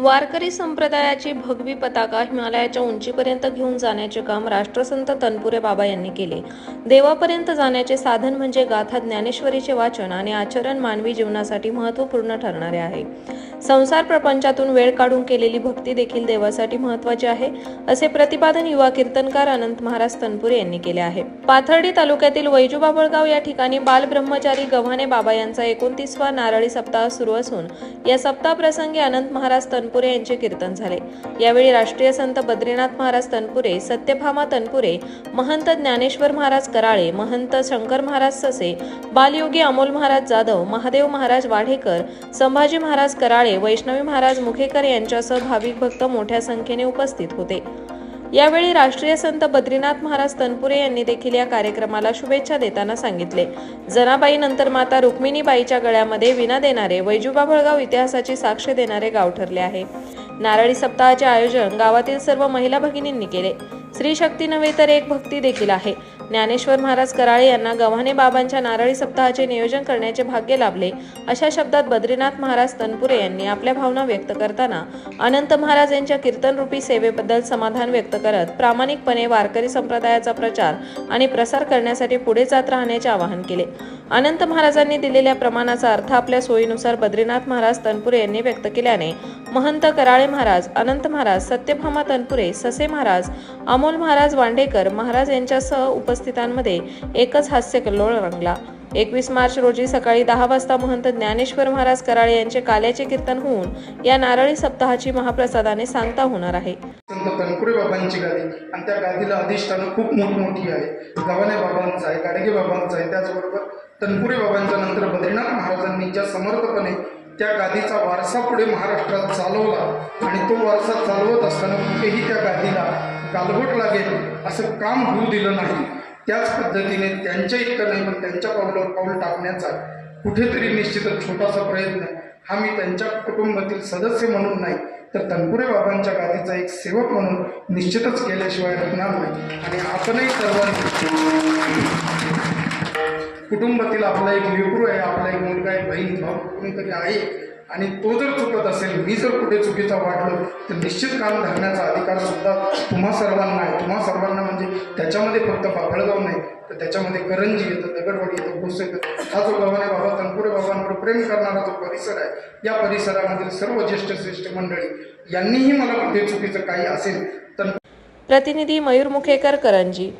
वारकरी संप्रदायाची भगवी पताका हिमालयाच्या उंचीपर्यंत घेऊन जाण्याचे काम राष्ट्रसंत तनपुरे बाबा यांनी केले. देवापर्यंत जाण्याचे साधन म्हणजे गाथा ज्ञानेश्वरीचे वाचन आणि आचरण मानवी जीवनासाठी महत्त्वपूर्ण ठरणारे आहे. संसार प्रपंचातून वेळ काढून केलेली भक्ती देखील देवासाठी महत्त्वाची आहे असे प्रतिपादन युवा कीर्तनकार अनंत महाराज तनपुरे यांनी केले आहे. पाथर्डी तालुक्यातील वैजू बाबळगाव या ठिकाणी बालब्रह्मचारी गव्हाणे बाबा यांचा एकोणतीसवा नारळी सप्ताह सुरू असून या सप्ताह अनंत महाराज तनपुरे यांचे कीर्तन झाले. यावेळी राष्ट्रीय संत बद्रीनाथ महाराज तनपुरे सत्यभामा तनपुरे महंत ज्ञानेश्वर महाराज कराळे महंत शंकर महाराज ससे बालयोगी अमोल महाराज जाधव महादेव महाराज वाढेकर संभाजी महाराज कराळे वैष्णवी महाराज मुखेकर यांच्यासह भाविक भक्त मोठ्या संख्येने उपस्थित होते. यावेळी राष्ट्रीय संत बद्रीनाथ महाराज तनपुरे यांनी देखील या कार्यक्रमाला शुभेच्छा देताना सांगितले. जनाबाई नंतर माता रुक्मिणीबाईच्या गळ्यामध्ये विना देणारे वैजुबाबळगाव इतिहासाची साक्ष देणारे गाव ठरले आहे. नारळी सप्ताहाचे आयोजन गावातील सर्व महिला भगिनींनी केले. स्त्री शक्ती नव्हे तर एक भक्ती देखील आहे. ज्ञानेश्वर महाराज कराळे यांना गव्हाणे बाबांच्या नारळी सप्ताहाचे नियोजन करण्याचे भाग्य लाभले अशा शब्दात बद्रीनाथ महाराज तनपुरे यांनी आपल्या भावना व्यक्त करताना अनंत महाराज यांच्या कीर्तनरूपी सेवेबद्दल समाधान व्यक्त करत प्रामाणिकपणे वारकरी संप्रदायाचा प्रचार आणि प्रसार करण्यासाठी पुढे जात राहण्याचे आवाहन केले. अनंत महाराजांनी दिलेल्या प्रमाणाचा अर्थ आपल्या सोयीनुसार बद्रीनाथ महाराज तनपुरे यांनी व्यक्त केल्याने महंत कराळे महाराज अनंत महाराज सत्यभामा तनपुरे ससे महाराज अमोल महाराज वांडेकर महाराज यांच्यासह उपस्थितांमध्ये एकच हास्य कल्लोळ रंगला. एकवीस मार्च रोजी सकाळी दहा वाजता महंत ज्ञानेश्वर महाराज कराळे यांचे काल्याचे कीर्तन होऊन या नारळी सप्ताहाची महाप्रसादाने सांगता होणार आहे. संत तनपुरे बाबांची गादी आणि त्या गादीला अधिष्ठानं खूप मोठमोठी आहे. गव्हाणे बाबांचं आहे गाडगे बाबांचं आहे. त्याचबरोबर तनपुरे बाबांच्या नंतर बद्रीनाथ महाराजांनी ज्या समर्थपणे त्या गादीचा वारसा पुढे महाराष्ट्रात चालवला आणि तो वारसा चालवत असताना कुठेही त्या गादीला गालबोट लागेल असं काम होऊ दिलं नाही. त्याच पद्धतीने त्यांच्या इतकं नाही पण त्यांच्या पावलावर पाऊल टाकण्याचा कुठेतरी निश्चितच छोटासा प्रयत्न. हा मी त्यांच्या कुटुंबातील सदस्य म्हणून नाही तर तनपुरे बाबांच्या गादीचा एक सेवक म्हणून निश्चितच केल्याशिवाय राहणार नाही. आणि आपणही सर्वांनी कुटुंबातील आपला एक लेकरू आहे आपला एक मुलगा आहे बहीण भाऊ कोणीतरी आहे आणि तो जर चुकत असेल मी जर कुठे चुकीचा वाटलो तर निश्चित काम धरण्याचा अधिकार सुद्धा तुम्हा सर्वांना आहे. तुम्हा सर्वांना म्हणजे त्याच्यामध्ये फक्त बाभळगाव नाही तर त्याच्यामध्ये करंजी येतं दगडवाडी येतं भोस येतं. हा जो गव्हाणे बाबा तनपुरे बाबांवर प्रेम करणारा जो परिसर आहे या परिसरामधील सर्व ज्येष्ठ श्रेष्ठ मंडळी यांनीही मला कुठे चुकीचं काही असेल तर प्रतिनिधी मयूर मुखेकर करंजी.